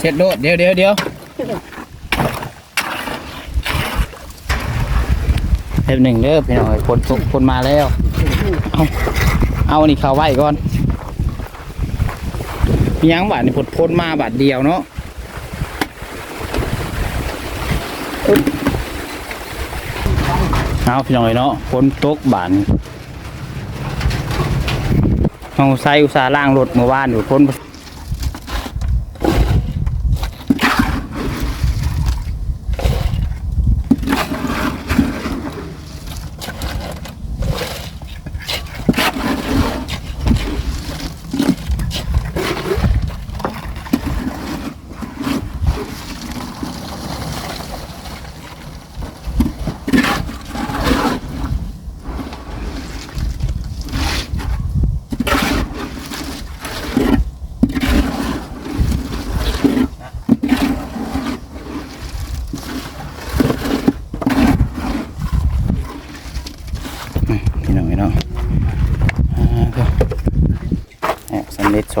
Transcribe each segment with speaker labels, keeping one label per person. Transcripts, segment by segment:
Speaker 1: เสร็จโดดเดี๋ยวเดี๋ยวเดี๋ยวเทปหนึ่งเด้อพี่น้อยคนตกคนมาแล้ว เอาเอาอันนี้เข้าไว้ก่อนมียังบาทนี่พดพ้นมาบาทเดียวเนาะเอาพี่น้อยเนาะพ้นตกบาทเอาใส่อุตสาห์ล่างรถเมื่อวานอยู่พ้น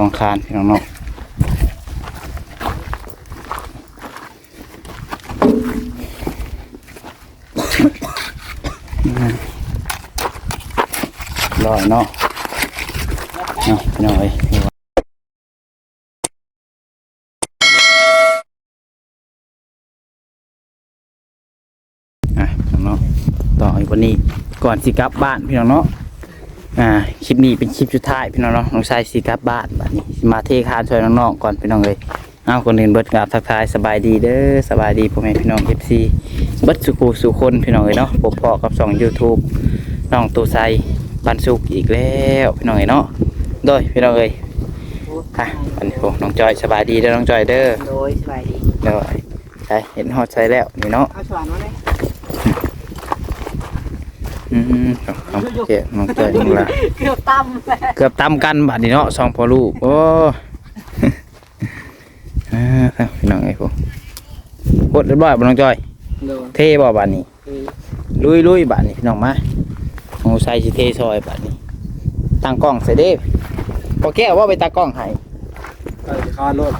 Speaker 1: อบสำเร็จสองคานพี่น้องเนาะอืมรอยเนาะเนาะพี่น้องเอ้ยอะพี่น้องต่ออีกวันนี้ก่อนสิกลับบ้านพี่น้องเนาะ อ่าคลิปนี้เป็นคลิปสุดท้ายพี่น้องเนาะน้องชายสีกลับบ้านบัดนี้สิมาเทคานช่วยน้องๆก่อนพี่น้องเลยเอาคนอื่นเบิดกราบทักทายสบายดีเด้อสบายดีพ่อแม่พี่น้องเอฟซีเบิดสุขูสุคนพี่น้องเลยเนาะพบพอกับสองยูทูบน้องตูไซปันสุกอีกแล้วพี่น้องเลยเนาะโดยพี่น้องเลยอะอันนี้โอ้น้องจอยสบายดีเด้อน้องจอยเด้อ
Speaker 2: โดยสบายดี
Speaker 1: เด้อใช่เห็นฮอดใส่แล้วนี่เนาะ
Speaker 2: เอาสว่านมาเลย
Speaker 1: อืมครับเจ๊น้องจอยน้องลา
Speaker 2: เกือบตั้มแล้ว
Speaker 1: เกือบตำกันบัดนี้เนาะสองพอลูกโอ้อ่าครับพี่น้องไอ้พวกกดเรียบร้อยบ่น้องจอย
Speaker 2: โดย
Speaker 1: เทบ่บัดนี้ลุยลุยบัดนี้พี่น้องมาโอ้ใส่สิเทซอยบัดนี้ตั้งกล้องใส่เด้พอแก้วว่าไปตั้งกล้องให้
Speaker 2: ก็จะคารถ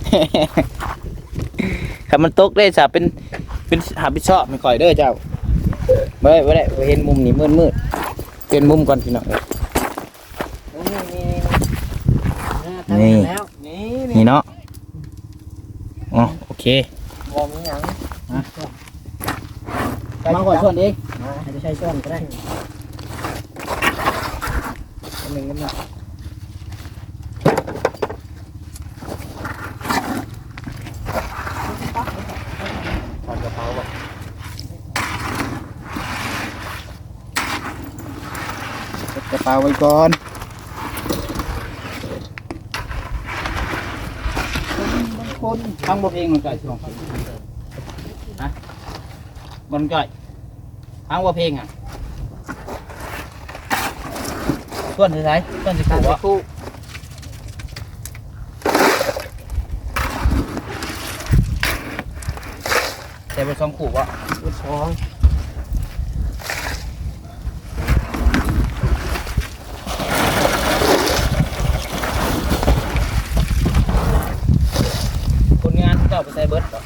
Speaker 1: คันมันตกได้จะเป็นเป็นหาผิดชอบไม่ค่อยเด้อเจ้า บ่ได้บ่ได้บ่เห็นมุมนี้มืดมืดๆเป็นมุมก่อนพี่น้องเอ้ย
Speaker 2: นี่นี่แล้วนี่
Speaker 1: นี่เนาะอ๋อโอเค
Speaker 2: วอร์มยัง
Speaker 1: มาก่อนส่วนเอง
Speaker 2: อาจจะใช้ช้อนก็ได้หนึ่งกันนะ
Speaker 1: ถอดกระเป๋าบ่ ป๋าไว้ก่อนคนทั้งบ่เพลงมันจ่อยช่วงฮะบนจ่ทั้งบ่เพลงอะส่วนที่ไหนส่วนที่
Speaker 2: ขา
Speaker 1: คู่วะแต่ไปสองคู่วะ
Speaker 2: คู่สอง
Speaker 1: คนงานเจ้าไปใส่เบิร์ดบ่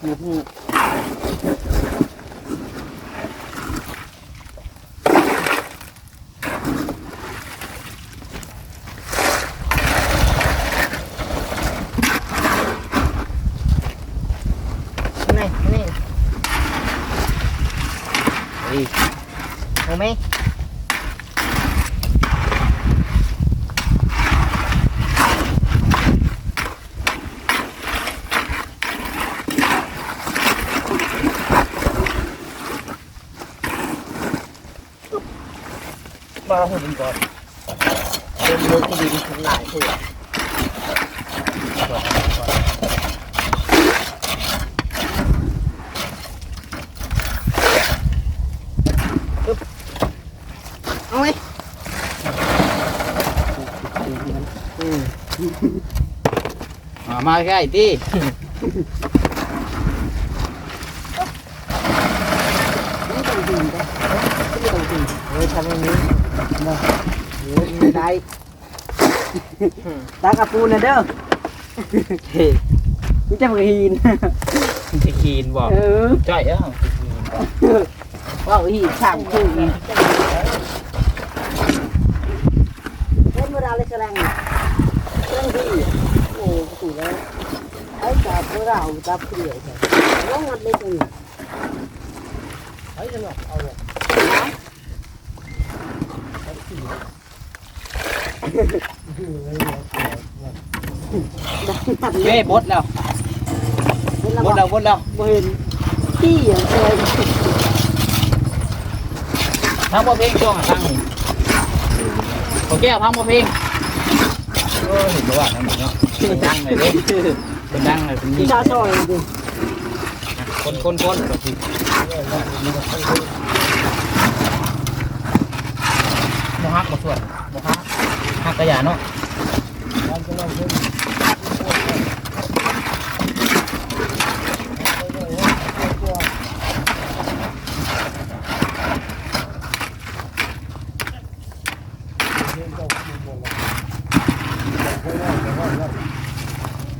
Speaker 2: หมูหูนี่นี่
Speaker 1: เฮ้ย
Speaker 2: เอาไหม
Speaker 1: มาหุ่นก่อน
Speaker 2: เป็นมือที่ดีทั้งหลายคือเอาไหมอืม
Speaker 1: มามาใกล้ที่
Speaker 2: นี่ต้องดีนะนี่ ต้องดีเฮ้ยทำอย่างนี้นะเฮ้ยไม่ได้ตากระปูนะเด้อเฮ้ยนี่จะมาหิน
Speaker 1: สิคีนบอก
Speaker 2: เออ
Speaker 1: จ้อยเอ้า
Speaker 2: ว่าหินช่างคู่นี่เล่นเวลาเลยแสดงแสดงที่โอ้ถูกแล้วไอ้จับเราจับเปลี่ยนน้องงัดเลยตรงนี้ไอ้จะหลอกเอาหรอ
Speaker 1: เย้บดแล้ว
Speaker 2: เป็นระ
Speaker 1: บด
Speaker 2: บ
Speaker 1: แล้วบดแล้ว
Speaker 2: บเห็นที่อย่างไร
Speaker 1: ทำบ่เพลงช่วงทางนี้โอเคเอาทำบ่เพลงโอ้เห็นบ่ว่านั่นเนาะเป็นดังเลยเด้เป็นดังเลยเป็น
Speaker 2: ที่
Speaker 1: ยิ่ง
Speaker 2: ชาซอยดิ
Speaker 1: คนคนคนก็คือบ่ฮักบ่ส่วนบ่ฮัก ฮักกระยาเนาะ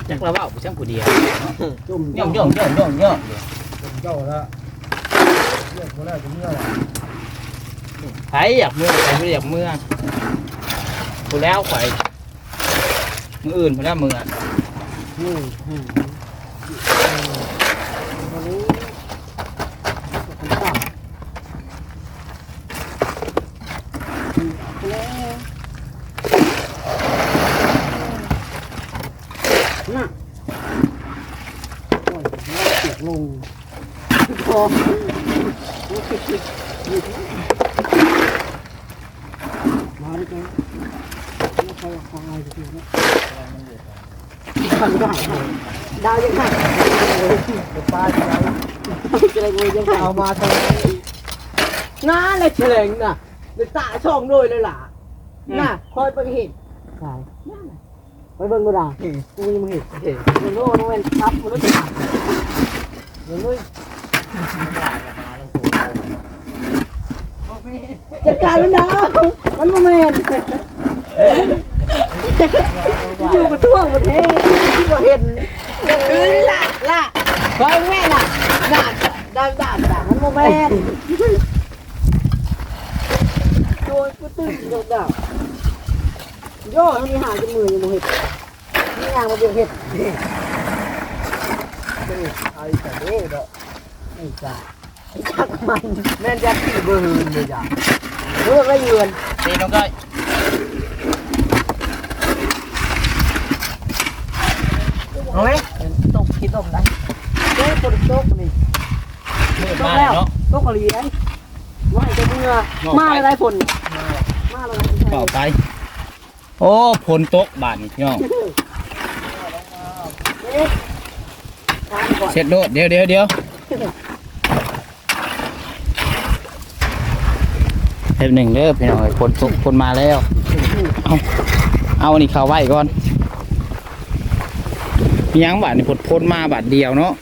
Speaker 1: จักระเว้าผู้ช่าง ผู้เดียว
Speaker 2: จุ่ม
Speaker 1: ย่องย่องย่องย่องย่อง
Speaker 3: เจ้าละเรียกคนแรกจะเมื่อไหร่
Speaker 1: ไผอยากเมื่อไผไม่อยากเมื่อผู้แล้วข่อยมืออื่นผู้แล้วมืออะ
Speaker 2: อืมอืมวันนี้ผมตอบแล้วน่ะโอ้ยเสียงลงพอมาดิแกไม่ใช่ควายจริงๆนะทำได้ดาวยังไง
Speaker 3: ป้าจะ
Speaker 2: เฉลงเลยยังไงเอามาทำไมน้าเลยเฉลงน่ะเดี๋ยวตาช่องด้วยเลยล่ะน่ะคอยไปเห็นใช่ไปเบิ่งกูด่ากูยังไม่เห็นเห็นโน่นโน่นครับมันรู้จักเห็นเลยจัดการแล้วนะมันโมเมนต์ อยู่กับทั่วประเทศที่เราเห็นเออล่ะล่ะคอยแม่ล่ะด่าด่าด่าด่ามันโมเมนต์โดนกูตื่นโดนด่าย่มันมีหางจนมือยังโมเห็นนี่ยางมาเบียเห็ด
Speaker 3: ไอ้แต่เด้อเด้อ
Speaker 2: ไอ้จ้าไอ้จักมัน
Speaker 3: แม่นจะขี่เบอร์เลยจ้ะ
Speaker 2: เพื่อไม่เยือน
Speaker 1: ตีน้องก้อย
Speaker 2: เอาไหมตกขี้ตกได้เฮ้ยฝน ตกนี่
Speaker 1: มือ
Speaker 2: ตก
Speaker 1: มา
Speaker 2: แล้ว
Speaker 1: เนาะ
Speaker 2: ตกกะหรี่ได้ว่าจะเมื่อมาอะไรฝนมาอะไร
Speaker 1: ต่อไป โอ้ฝนตกบาดนี่พี่น้อง
Speaker 2: เอ๊ะตามก่อน
Speaker 1: เสร็จโดดเดี๋ยวเดี๋ยวเดี๋ยวเทปหนึ่งเด้อพี่น้องเอ้ยฝนตกฝนมาแล้ว เอาเอาอันนี้เข้าไว้ก่อนมียังบาดนี่ฝนพ้นมาบาดเดียวเนาะ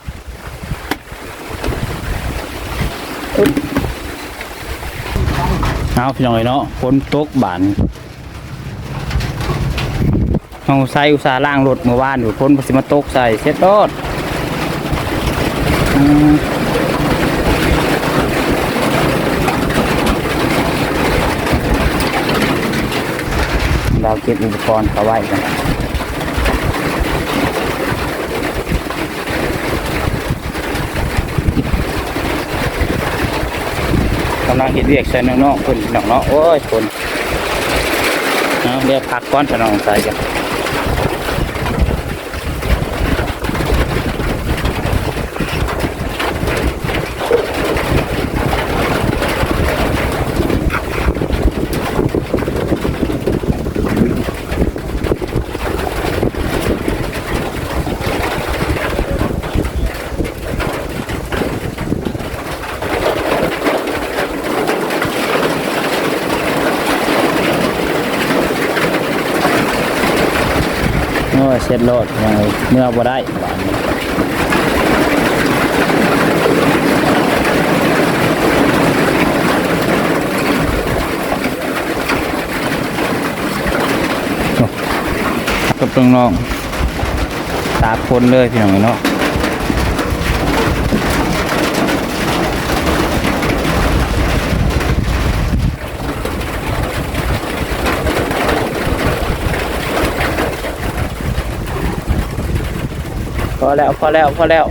Speaker 1: อึ๊บ เอาพี่น้องเอ้ยเนาะฝนตกบานเอาใส่อุตสาห์ล่างรถเมื่อวานอยู่พ้นสิมาตกใส่เสร็จรถอืมเราเก็บอุปกรณ์เข้าไว้กันำลังเห็นเรียกใส่น้องๆคนน้องเนาะโอ้ยคนเอาเดี๋ยวพักก้อนสนองใส่กัน เสร็จโลดยังไงเมื่อบ่ได้บานี้โอ้กับน้องๆตาคนเลยพี่น้องเนาะ อแล้วพอแล้วพอแล้ว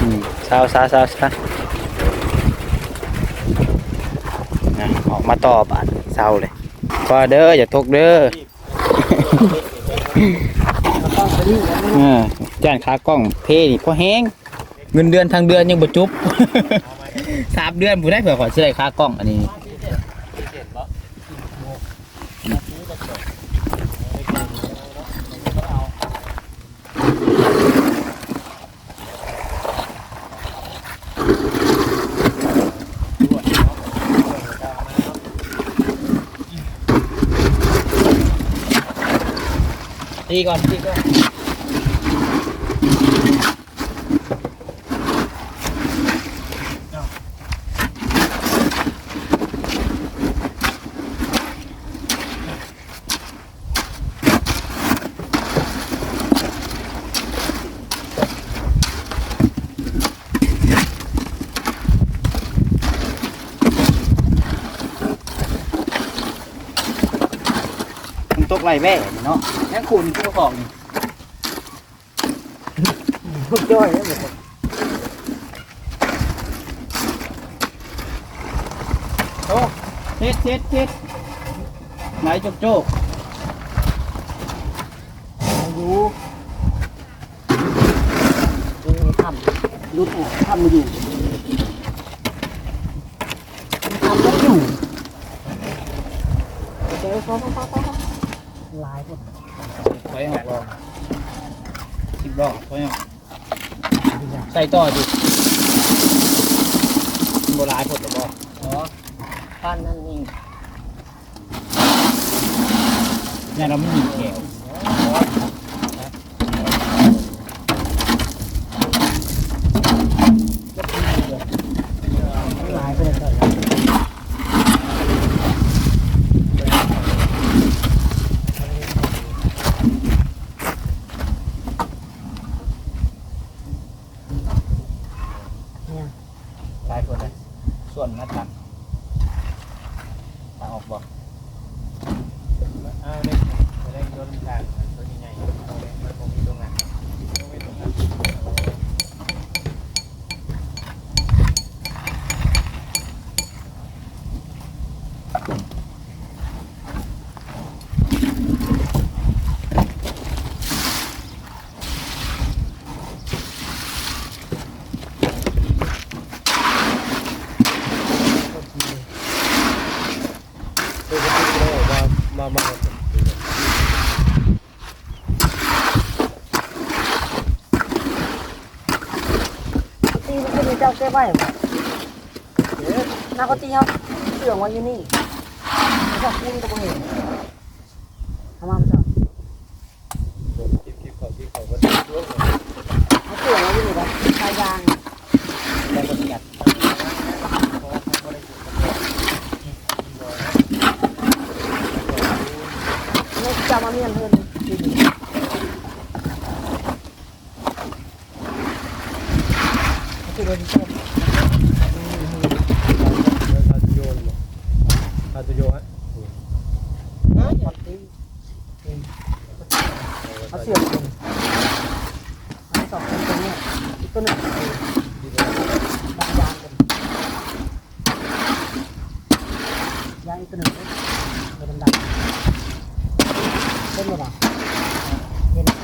Speaker 1: อืมเศร้าเศร้าเศร้าเศร้านะออกมาต่อบาดเศร้าเลยพอเด้ออย่าตกเด้อ
Speaker 2: ต้องไปนี่แล้ว
Speaker 1: เออจ้านขากล้องเพนี่พอแห้งเงินเดือนทางเดือนยังบ่จุบสามเดือนผู้ได้เผื่อขอซื้อได้ค่ากล้องอันนี้ ตีก่อนตีก่อน แม่เนาะแค่คุณผู้ของนี่
Speaker 2: พุกจ้อยแล้วหมด
Speaker 1: โอ้เช็ดเช็ดเช็ดไหนจกโจ๊ก
Speaker 2: อยู่เออทำรุดออกทำมาอยู่ทำแล้วอยู่เดี๋ยวฟ้าฟ้าฟ้าฟ้าลายหมด
Speaker 1: ไว้ออกรองสิบ รอบไว้ออกใส่ต่อดิโบราณผดหรือเปล่าอ๋อ
Speaker 2: ปั้นนั่นนี่
Speaker 1: เนี่ยเราไม่มีแขว
Speaker 2: ลายไปเลยก่อนเนี่ย
Speaker 1: หลายคนเลยส่วนหน้าตักตาออกบ่
Speaker 3: อ้าวเนี่ยจะได้ยนต์ทางตัวนี้ไงเอาเลยมันคงมีตรงนั้นไม่ตรงนั้น ตัวก็ติดแล้วมามามา
Speaker 2: ตีมัน เป็นเจ้าก้ไว้บ่น้าก็ตีเขาเสื่องไว้อยู่นี่ไม่ชอบกินก็บ่เห็นทำมาไม่ชอบ
Speaker 3: คลิปคลิปเขาคลิปเขาก็ติดด้
Speaker 2: เขาเสื่องไว้อยู่นี่ครับตายยาง
Speaker 1: ได้ประหยัด
Speaker 2: ไม่จำมาเมียนเพิ่นอยู่นี่เขาคือโดนชอบ
Speaker 3: คาตุโยนคาตุโยฮะ
Speaker 2: นะอย่าตีเขาเสื่องคนเขาสองคนตรงเนี้ยอีกตัวหนึ่งดำยางกันยางอีกตัวหนึ่งเป็นดำดำเป็นหมดอะ เ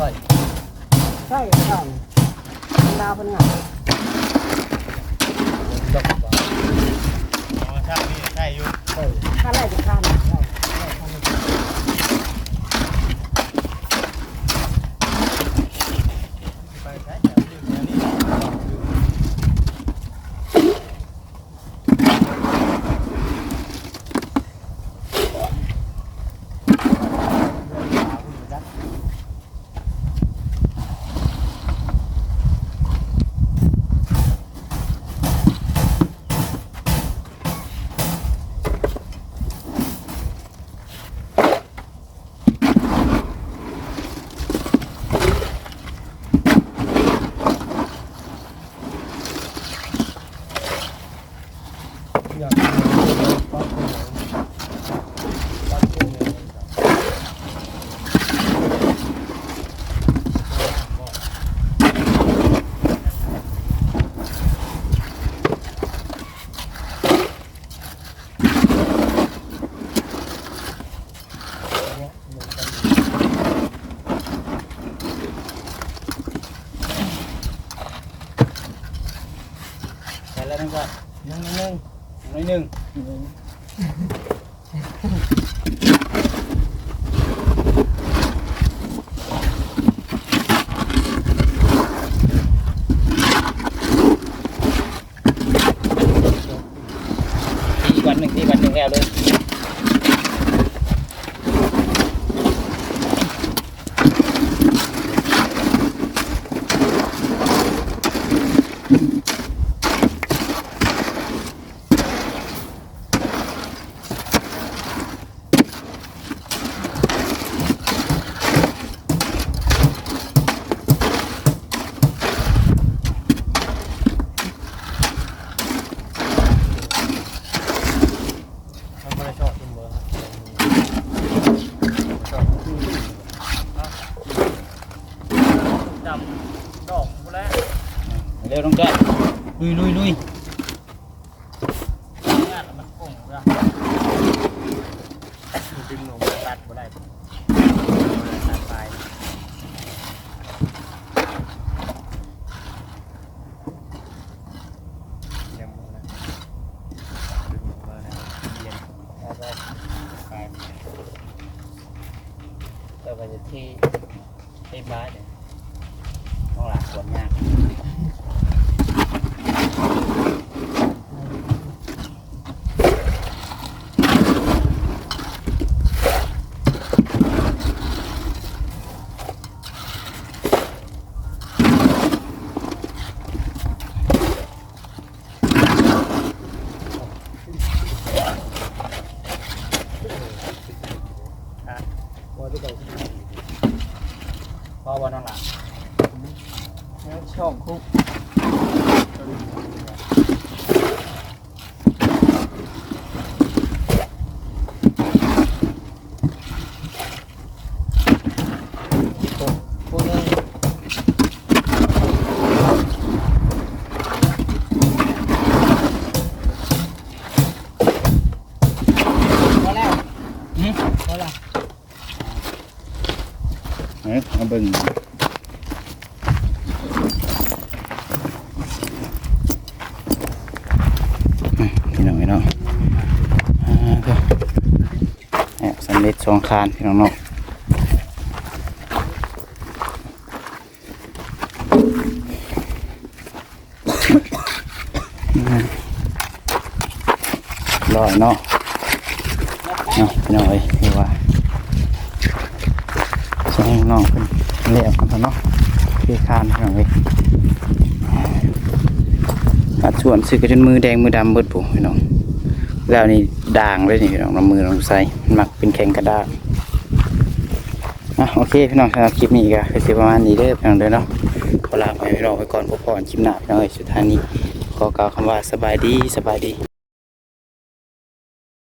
Speaker 2: บ่
Speaker 3: อใช่ครับดาว
Speaker 1: เป็
Speaker 3: นนงานด
Speaker 2: อก
Speaker 3: บ่ออ๋อใช่ใช่
Speaker 2: ยู่ใช่
Speaker 3: ข้าไล่จะข้าม
Speaker 2: ก็
Speaker 1: นึ่
Speaker 2: งนึ่ง
Speaker 1: นึงนึ่ง
Speaker 2: ก็
Speaker 1: จะที่ที่บ้านเนี่ยต้องหลักขวนยาง
Speaker 3: คุก
Speaker 1: องคานพี่น้องเนาะร้อยเนาะเนาะพี่น้องเอ้ยคือว่าใช่น้องเป็นเลี้ยงกันเนาะคือคานพี่น้องเอ้ยอัดส่วนซื้อกันจนมือแดงมือดำเบิดปุ๊พี่น้อง แล้วนี่ด่างเลยนี่พี่น้องน้ำมือลองใส่มันมักเป็นแข็งกระด้างอะโอเคพี่น้องสำหรับคลิปนี้ก็คือสิประมาณนี้เด้อพี่น้องเด้อเนาะขอลาไปพี่น้องไปก่อนพบกันคลิปหน้าพี่น้องเอ้ยสุดท้ายนี้ขอกล่าวคำว่าสบายดีสบายดี